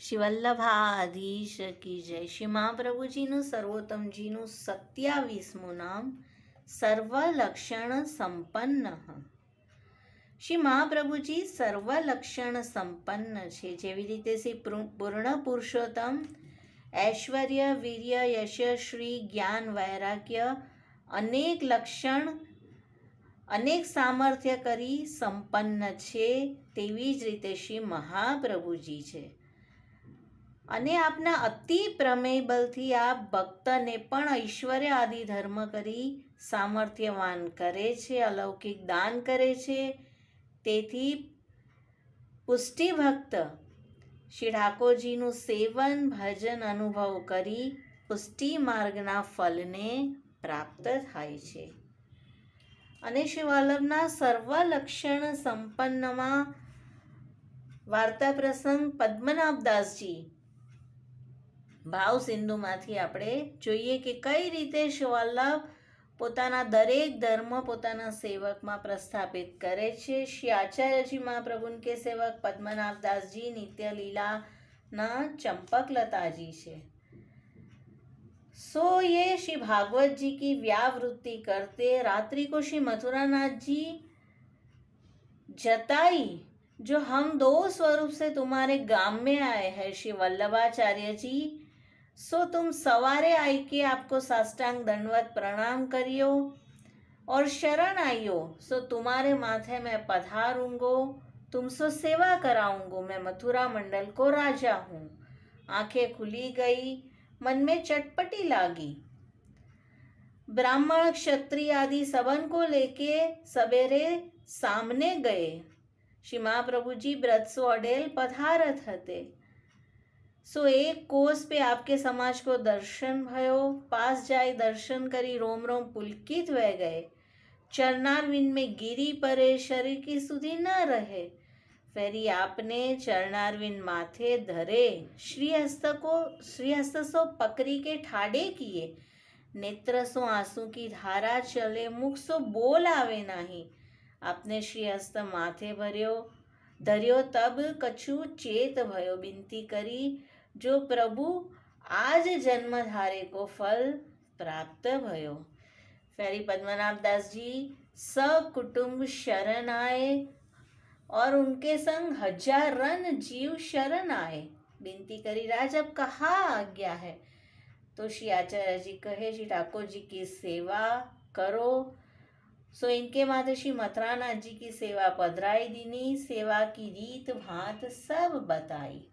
શ્રી વલ્લભાધીશ કી જય. શ્રી મહાપ્રભુજીનું સર્વોત્તમજીનું સત્યાવીસમું નામ સર્વલક્ષણ સંપન્ન શ્રી મહાપ્રભુજી સર્વલક્ષણ સંપન્ન છે. જેવી રીતે શ્રી પૂર્ણ પુરુષોત્તમ ઐશ્વર્ય, વીર્ય યશ શ્રી જ્ઞાન, વૈરાગ્ય, અનેક લક્ષણ, અનેક સામર્થ્ય કરી સંપન્ન છે તેવી જ રીતે શ્રી મહાપ્રભુજી છે. અને આપના અતિ પ્રમેય બલથી આપ ભક્તને પણ ઐશ્વર્ય આદિ ધર્મ કરી સામર્થ્યવાન કરે છે, અલૌકિક દાન કરે છે. તેથી પુષ્ટિ ભક્ત શ્રી ઠાકોરજીનું સેવન, ભજન, અનુભવ કરી પુષ્ટિ માર્ગના ફલને પ્રાપ્ત થાય છે. અને શ્રી વલ્લભના સર્વલક્ષણ સંપન્નમાં વાર્તા પ્રસંગ પદ્મનાભદાસજી ભાવ સિંધુમાંથી આપણે જોઈએ કે કઈ રીતે શ્રી વલ્લભ પોતાના દરેક ધર્મ પોતાના સેવકમાં પ્રસ્થાપિત કરે છે શ્રી આચાર્યજી મહાપ્રભુન કે સેવક પદ્મનાભદાસજી નિત્ય લીલાના ચંપકલતાજી છે सो ये श्री भागवत जी की व्यावृत्ति करते रात्रि को श्री मथुरानाथ जी जताई जो हम दो स्वरूप से तुम्हारे गांव में आए हैं श्री वल्लभाचार्य जी सो तुम सवारे आई के आपको साष्टांग दंडवत प्रणाम करियो और शरण आइयो सो तुम्हारे माथे में पधारूंगो तुमसे सेवा कराऊंगो मैं मथुरा मंडल को राजा हूँ आंखें खुली गई मन में चटपटी लागी ब्राह्मण क्षत्रिय आदि सबन को लेके सवेरे सामने गए શ્રી મહાપ્રભુજી બ્રત સો અડેલ પધારત હતે सो एक कोस पे आपके समाज को दर्शन भयो, पास जाए दर्शन करी रोम रोम पुलकित वह गए। चरणारविंद में गिरी परे, शरीर की सुधी न रहे। फेरी आपने चरणारविंद माथे धरे, श्रीहस्त को, श्रीहस्त सो पकड़ी के ठाडे किए। नेत्र सो आँसू की धारा चले, मुख सो बोल आवे नाही। आपने श्रीहस्त माथे भरियो, धरियो तब कछु चेत भयो। बिनती करी કરી જો પ્રભુ આજ જન્મ ધારે को फल प्राप्त भयो फेरी पद्मनाभ दास जी सब कुटुंब शरण आए और उनके संग हजार रन जीव शरण आए बिनती करी राज अब कहाँ आज्ञा है तो श्री आचार्य जी कहे श्री ठाकुर जी की सेवा करो सो इनके माथे श्री मथुरानाथ जी की सेवा पधराई दीनी सेवा की रीत भात सब बताई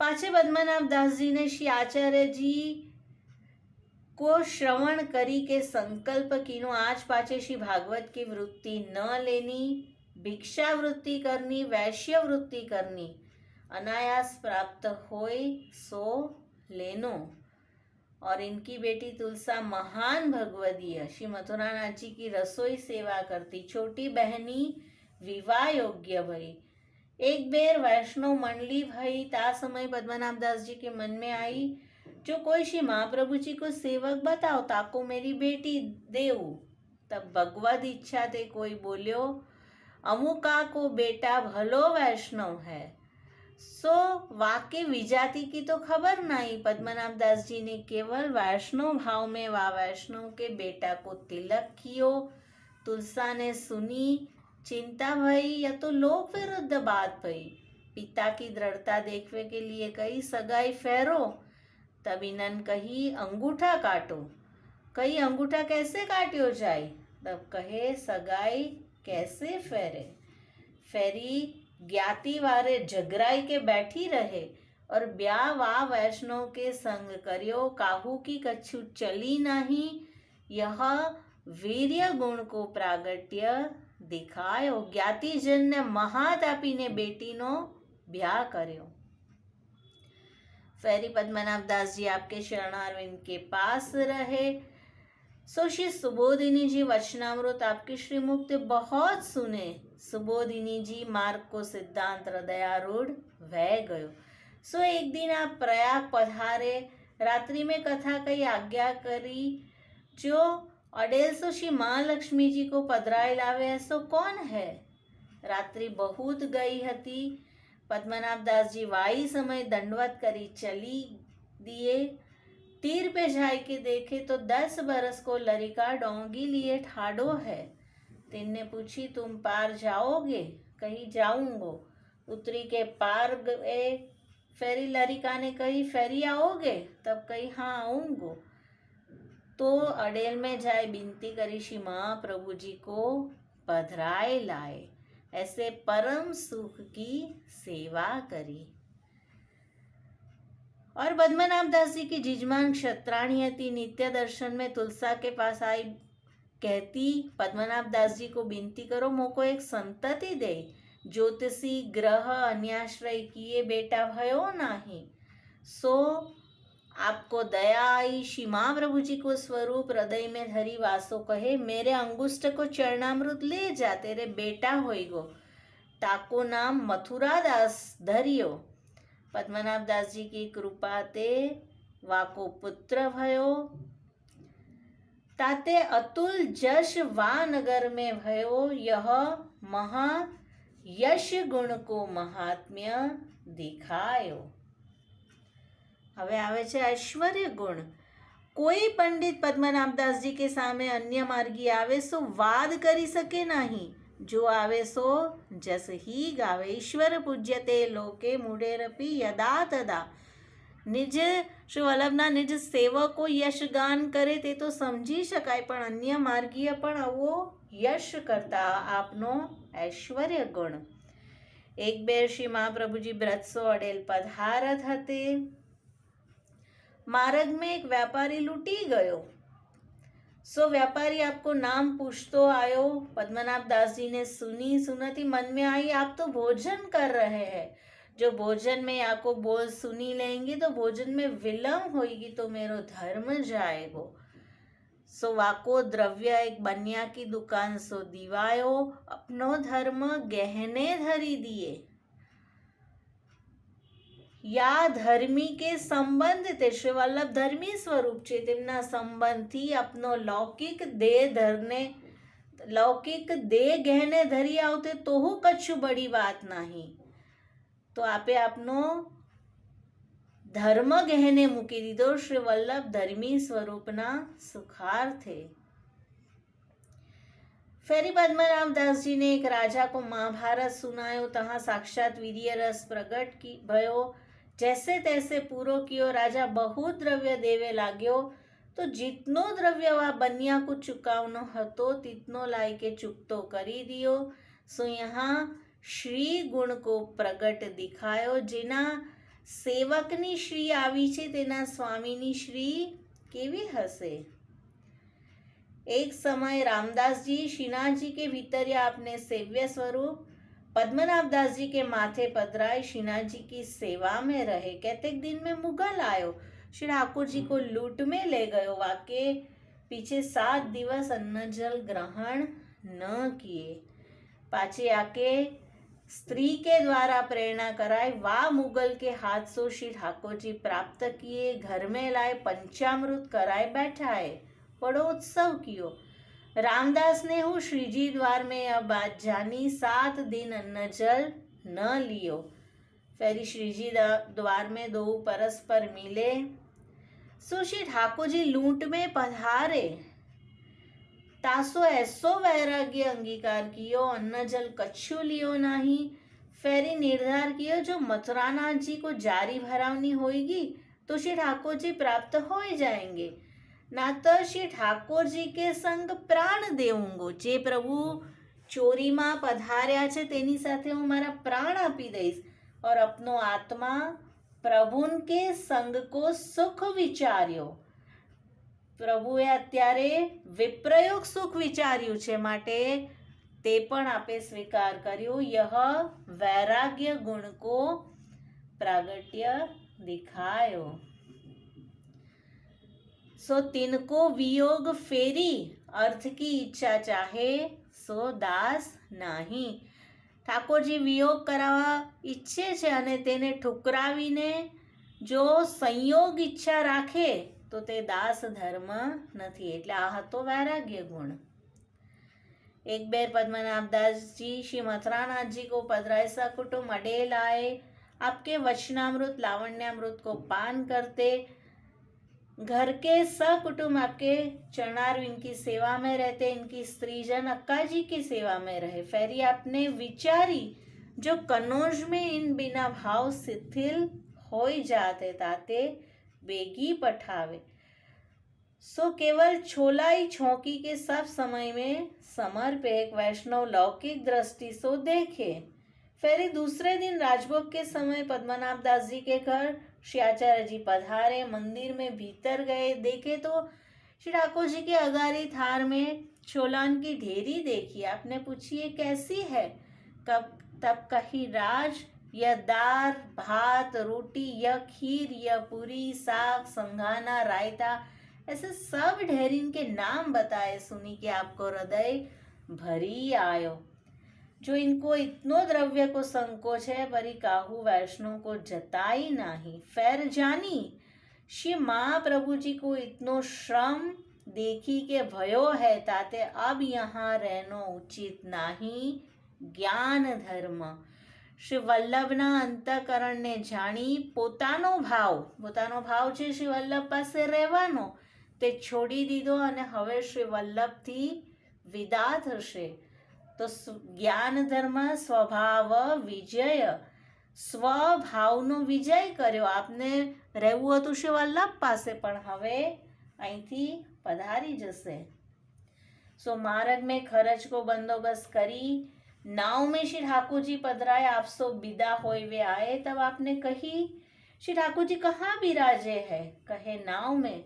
पाछे पद्मनाभ दास जी ने श्री आचार्य जी को श्रवण करी के संकल्प कीनो आज पाछे श्री भागवत की वृत्ति न लेनी भिक्षा वृत्ति करनी वैश्य वृत्ति करनी अनायास प्राप्त होय सो लेनो और इनकी बेटी तुलसा महान भगवदीय श्री मथुरानाथ जी की रसोई सेवा करती छोटी बहनी विवाह योग्य भई एक बेर वैष्णव मंडली भई ता समय पद्मनाभ दास जी के मन में आई। जो कोई श्री महाप्रभु जी को सेवक बताओ, ताको मेरी बेटी देऊ। तब भगवद इच्छा थे कोई बोलियो अमुका को बेटा भलो वैष्णव है। सो वाक्य विजाति की तो खबर नहीं पद्मनाभ दास जी ने केवल वैष्णव भाव में वा वैष्णव के बेटा को तिलक कियो। तुलसा ने सुनी चिंता भई या तो लोक विरुद्ध बात भई। पिता की दृढ़ता देखने के लिए कही सगाई फेरो, तब इनन कही अंगूठा काटो। कही अंगूठा कैसे काटियो जाए? तब कहे सगाई कैसे फेरे? फेरी ज्ञाति वारे झगराई के बैठी रहे और ब्याह वा वैष्णव के संग करियो काहू की कछु चली नहीं। यह वीर्य गुण को प्रागट्य दिखायो ज्ञातिजन ने महातापी ने बेटी नो ब्याह કર્યો फेरी पद्मनाभ दास जी आपके शरणारविंद के पास रहे सो श्री सुबोधिनी जी वचनामृत आपके श्रीमुक्त बहुत सुने સુબોધિની જી માર્ગ કો સિદ્ધાંત હૃદયારૂઢ વહ ગયો સો એક दिन आप प्रयाग पधारे रात्रि में कथा कई आज्ञा करी जो जी को पधराए लावे सो कौन है? रात्रि बहुत गई हती। पद्मनाभदास जी वाई समय दंडवत करी चली दिए। तीर पे जाए के देखे तो दस बरस को लड़का डोंगी लिए ठाडो है। तीन ने पूछी, तुम पार जाओगे? कहीं जाऊंगो? उतरी के, पार गए। फेरी लड़का ने कही, फेरी आओगे? तब कही हाँ आऊंगो। तो अडेल में जाए बिनती करी श्री महाप्रभु जी को पधराए लाए ऐसे परम सुख की सेवा करी और पद्मनाभ दास जी की जिजमान क्षत्राणी थी नित्य दर्शन में तुलसा के पास आई कहती पद्मनाभ दास जी को विनती करो मोको एक संतति दे ज्योतिषी ग्रह अन्याश्रय किए बेटा भयो नाही सो आपको दया आई श्री महाप्रभु जी को स्वरूप हृदय में धरी वासो कहे, मेरे अंगुष्ट को चरणामृत ले जा, तेरे बेटा होइगो। ताको नाम मथुरा दास, धरियो। पद्मनाभ दास जी की कृपा ते वाको पुत्र भयो। ताते अतुल जश वानगर में भयो, यह महा यश गुण को महात्म्य दिखायो। હવે આવે છે ઐશ્વર્ય ગુણ. કોઈ પંડિત પદ્મનાભદાસજી કે સામે અન્ય માર્ગી આવે સો વાદ કરી શકે નહીં. જો આવે સો જસ હી ગાવે ઈશ્વર પૂજ્યતે લોકે મૂડેરપી યદા તદા. નિજ શ્રી વલ્લભના નિજ સેવકો યશગાન કરે તે તો સમજી શકાય પણ અન્ય માર્ગીય પણ આવો યશ કરતા આપનો ઐશ્વર્ય ગુણ. એક બે શ્રી મહાપ્રભુજી બ્રતસો અડેલ પધારત હતે. मार्ग में एक व्यापारी लूटी गयो। सो व्यापारी आपको नाम पूछतो आयो, पद्मनाभ दास जी ने सुनी, सुनती मन में आई, आप तो भोजन कर रहे हैं। जो भोजन में आपको बोल सुनी लेंगे तो भोजन में विलम्ब होगी तो मेरो धर्म जाएगो। सो वाको द्रव्य एक बनिया की दुकान, सो दिवायो, अपनो धर्म गहने धरी दिए। યા ધર્મી કે સંબંધ તે શ્રી વલ્લભ ધર્મી સ્વરૂપ છે તેમના સંબંધથી આપનો લૌકિક દેહ ધરને લૌકિક દેહ ગહેને ધરી આવતે તો હું કચ્છું બડી વાત નહીં તો આપે આપનો ધર્મ ગહેને મૂકી દીધો શ્રી વલ્લભ ધર્મી સ્વરૂપના સુખાર્થે फेरी पद्मनाभ दास जी ने एक राजा को महाभारत सुनायो तहाँ साक्षात वीर्य रस प्रकट की भयो જેસે તૈસે પૂરો કયો રાજા બહુ દ્રવ્ય દેવે લાગ્યો તો જીતનો દ્રવ્યવા બન્યા કુ ચુકાવનો હતો તીતનો લાયકે ચૂકતો કરી દિયો સો યહાં શ્રી ગુણ કો પ્રગટ દિખાયો જેના સેવકની શ્રી આવી છે તેના સ્વામીની શ્રી કેવી હશે એક સમય રામદાસજી શ્રીનાથજી કે ભીતર્યા આપને સેવ્ય સ્વરૂપ पद्मनाभ दास जी के माथे पधराए श्रीनाथ जी की सेवा में रहे। कहते दिन में मुगल आयो। श्री ठाकुर जी को लूट में ले गयो। वाके पीछे सात दिवस अन्न जल ग्रहण न किए। पाचे आके स्त्री के द्वारा प्रेरणा कराए वा मुगल के हाथ सो श्री ठाकुर जी प्राप्त किए। घर में लाए, पंचामृत कराए, बैठाए बड़ो उत्सव कियो। रामदास ने हूँ श्रीजी द्वार में, अब बात जानी, सात दिन अन्न जल न लियो। फेरी श्रीजी द्वार में दो परस्पर मिले। सो श्री ठाकुर जी लूट में पधारे। तासो ऐसो वैराग्य अंगीकार कियो अन्न जल कच्छु लियो नहीं। फेरी निर्धार कियो, जो मथुरानाथ जी को जारी भरावनी होगी तो श्री ठाकुर जी प्राप्त हो जाएँगे। નાતર શ્રી ઠાકોરજી કે સંગ પ્રાણ દેવુંગો? જે પ્રભુ ચોરીમાં પધાર્યા છે, તેની સાથે હું મારા પ્રાણ આપી દઈશ. ઓર અપનો આત્મા પ્રભુન કે સંગ કો સુખ વિચાર્યો? પ્રભુએ અત્યારે વિપ્રયોગ સુખ વિચાર્યું છે માટે તે પણ આપે સ્વીકાર કર્યો. યહ વૈરાગ્ય ગુણ કો પ્રાગટ્ય દેખાયો. सो तिनको वियोग फेरी अर्थ की ઈચ્છા ચાહે સો દાસ નહીં ઠાકોરજી વિયોગ કરાવવા ઈચ્છે છે અને તેને ઠુકરાવીને જો સંયોગ ઈચ્છા રાખે તો તે દાસ ધર્મ નથી એટલે આ હતો વૈરાગ્ય ગુણ एक बेर पद्मनाभ दास जी श्री मथुरानाथ जी को पधराए सकुटुम अडेल आए आपके वचनामृत घर के सकुटुम आपके चरणार इनकी सेवा में रहते, इनकी स्त्रीजन अक्का जी की सेवा में रहे। फेरी, आपने विचारी जो कनौज में इन बिना भाव शिथिल हो जाते, ताते बेगी पठावे। सो केवल छोलाई छोकी के सब समय में समर्प, एक वैष्णव लौकिक दृष्टि सो देखे। फेरी, दूसरे दिन राजभोग के समय पद्मनाभ दास जी के घर श्री आचार्य जी पधारे, मंदिर में भीतर गए। देखे तो श्री ठाकुर जी के अगारी थार में छोलान की ढेरी देखी। आपने पूछी कैसी है? कब तब कही राज, या दार, भात, रोटी, या खीर, या पूरी, साग, संघाना, रायता, ऐसे सब ढेरीन के नाम बताए। सुनी कि आपको हृदय भरी आयो। जो इनको इतनो द्रव्य को संकोच है परी काहू वैष्णव को जताई नाही फैर जानी श्री महाप्रभु जी को इतनो श्रम देखी के भयो है ताते अब यहाँ रहनो उचित नाही જ્ઞાન ધર્મ શ્રી વલ્લભના અંતકરણને જાણી પોતાનો ભાવ પોતાનો ભાવ છે શ્રી વલ્લભ પાસે રહેવાનો તે છોડી દીધો અને હવે શ્રી વલ્લભથી વિદા થશે તો જ્ઞાન ધર્મ સ્વભાવ વિજય સ્વભાવનો વિજય કર્યો આપને રહેવું હતું શ્રી વલ્લભ પાસે પણ હવે અહીંથી પધારી જશે સો માર્ગ મેં ખર્ચ કો બંદોબસ્ત કરી नाव में श्री ठाकुर जी पधराए आप सो विदा हो वे आए तब आपने कही श्री ठाकुर जी कहाँ विराजे है कहे नाव में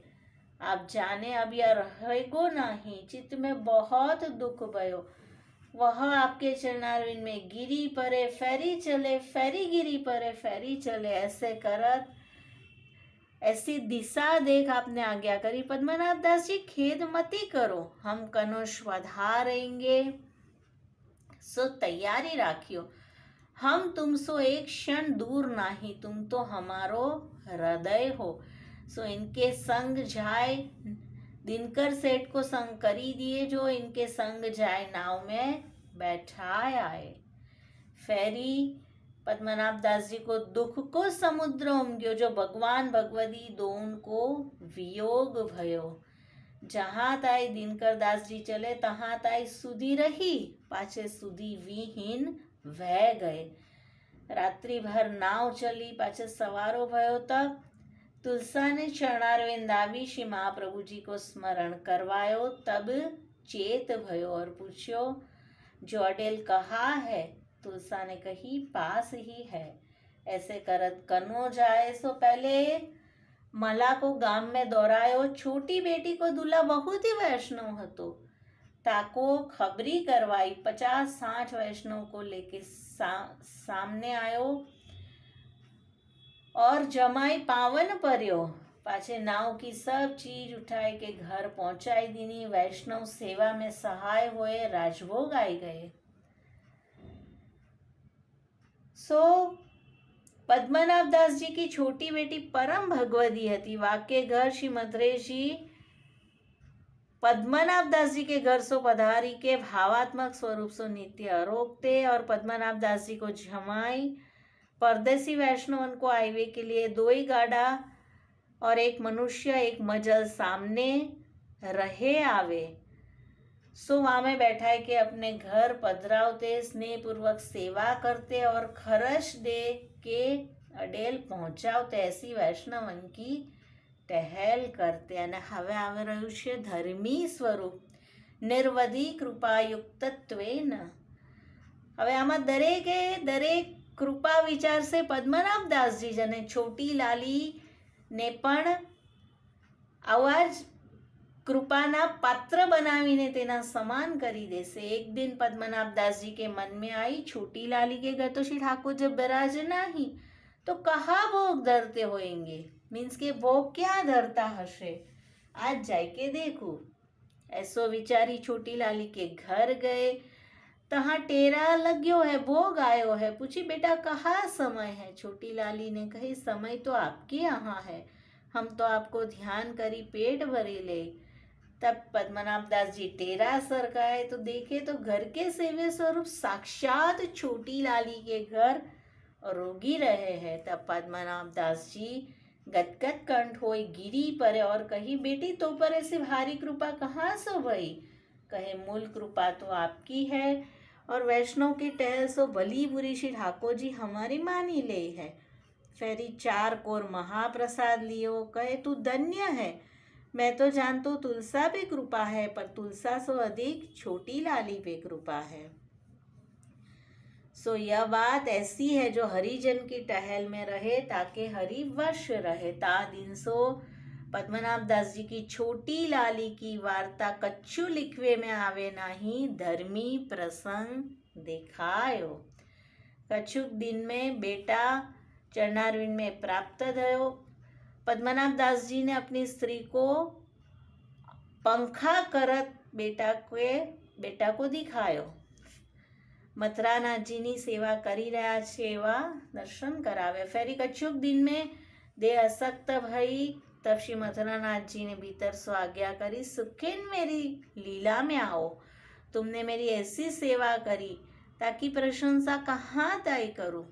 आप जाने अब यह रहेगो नहीं चित्त में बहुत दुख भयो वह आपके चरणारविंद में गिरी परे, फेरी चले, फेरी गिरी परे, फेरी चले, ऐसे करत, ऐसी दिशा देख आपने आज्ञा करी। पद्मनाभ दास जी, खेद मती करो, हम कनुष वधारेंगे। सो तैयारी राखियो, हम तुमसो एक क्षण दूर नहीं, तुम तो हमारो हृदय हो। सो इनके संग जाए दिनकर सेठ को संग करी दिए, जो इनके संग जाए नाव में बैठाए आए। फेरी पद्मनाभ दास जी को दुख को समुद्र उमग्यो, जो भगवान भगवती दोन को वियोग भयो। जहाँ ताई दिनकर दास जी चले, तहाँ ताई सुधी रही, पाछे सुधी विहीन वह गए। रात्रि भर नाव चली, पाछे सवारो भयो तब तुलसा ने चरणारविंद આવી શ્રી મહાપ્રભુ जी को स्मरण करवायो तब चेत भयो और पूछो जो अडेल कहा है तुलसा ने कही पास ही है ऐसे करत कनो जाए सो पहले मला को ગામ में દોરાયો छोटी बेटी को दूल्हा बहुत ही वैष्णव હતો ताको खबरी करवाई पचास साठ वैष्णव को लेके सा, सामने आयो और जमाई पावन पर्यो। पाचे नाव की सब चीज़ उठाए के घर पहुंचाई दीनी। वैष्णव सेवा में सहाय हुए राजभोग आई गए। सो so, पद्मनाभ दास जी की छोटी बेटी परम भगवती थी वाक्य घर श्री मद्रेश जी पद्मनाभ दास जी के घर सो पधारी के भावात्मक स्वरूप सो नित्य रोकते और पद्मनाभ दास जी को जमाई परदेसी वैष्णवन को आईवे के लिए दो ही गाड़ा और एक मनुष्य एक मजल सामने रहे आवे सो वहाँ में बैठा के अपने घर पधरावते स्नेह पूर्वक सेवा करते और खर्च दे के અડેલ પહોંચાવતા એસી વૈષ્ણવનકી ટહેલ કરતે અને હવે આવી રહ્યું છે ધર્મી સ્વરૂપ નિર્વધી કૃપાયુક્તત્વેન હવે આમાં દરેકે દરેક કૃપા વિચારશે પદ્મનાભ દાસજી અને છોટી લાલી ને પણ આવા જ કૃપાના પાત્ર બનાવીને તેના સમાન કરી દેશે એક दिन पद्मनाभ दास जी के मन में आई छोटी लाली के घर तो श्री ठाकुर जब बराज नहीं तो कहाँ भोग धरते होएंगे मीन्स के भोग क्या धरता हशे आज जाए के देखू ऐसो विचारी छोटी लाली के घर गए तहाँ टेरा लग्यो है, भोग आयो है। पूछी, बेटा, कहाँ समय है? छोटी लाली ने कही, समय तो आपके यहाँ है। हम तो आपको ध्यान करी पेट भरी ले तब पद्मनाभ दास जी, टेरा सर का है तो देखे तो घर के सेव्य स्वरूप साक्षात छोटी लाली के घर रोगी रहे हैं। तब पद्मनाभ दास जी गदगद कंठ हो गिरी पर और कही, बेटी तो पर ऐसी भारी कृपा कहाँ सो भई? कहे, मूल कृपा तो आपकी है। और वैष्णव की टहल सो भली बुरी श्री ठाकुर जी हमारी मानी ले है। फेरी चार कोर महाप्रसाद लियो, कहे, तू धन्य है। मैं तो जानतो तुलसा पे कृपा है, पर तुलसा सो अधिक छोटी लाली पे कृपा है। सो यह बात ऐसी है जो हरिजन की टहल में रहे, ताकि हरि वश रहे, ता दिन सो पद्मनाभ दास जी की छोटी लाली की वार्ता कच्छु लिखवे में आवे नहीं धर्मी प्रसंग दिखायो कछुक दिन में बेटा चरणारविंद में प्राप्त थयो पद्मनाभ दास जी ने अपनी स्त्री को पंखा करत बेटा के બેટા કો દિખાયો મથરાનાથજીની સેવા કરી રહ્યા છે એવા દર્શન કરાવે ફેરી કચ્છુક દિન में दे असक्त भई तब श्री मथुरानाथ जी ने भीतर सो आज्ञा करी, सुखिन मेरी लीला में आओ। तुमने मेरी ऐसी सेवा करी ताकि प्रशंसा कहाँ तय करूँ?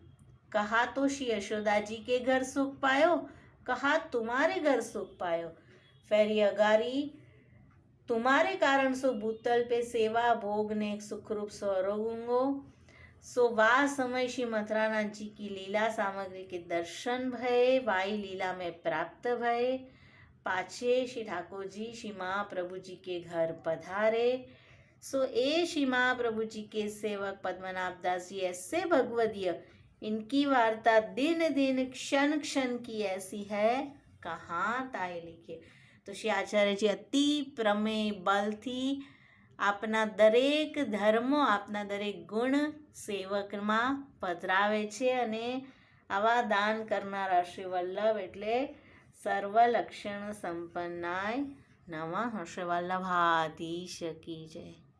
कहा तो श्री यशोदा जी के घर सुख पायो? कहा तुम्हारे घर सुख पायो? फेरी अगारी, तुम्हारे कारण सो भूतल पे सेवा, भोग ने सुखरूप स्वरोगुंगो सो वा समय श्री मथुरानाथ जी की लीला सामग्री के दर्शन भय, वाई लीला में प्राप्त भय। पाछे श्री ठाकुर जी श्री महाप्रभु जी के घर पधारे। सो ए श्री महाप्रभु जी के सेवक पद्मनाभ दास जी, ऐसे भगवदीय इनकी वार्ता दिन दिन, क्षण क्षण की ऐसी है। कहाँ ताए लिखे? तो श्री आचार्य जी अति प्रमेय बल थी। આપના દરેક ધર્મો, આપના દરેક ગુણ સેવકમાં પધરાવે છે અને આવા દાન કરનારા શ્રી વલ્લભ એટલે સર્વ લક્ષણ સંપન્નાય નમઃ. શ્રી વલ્લભાધીશ શકી જય.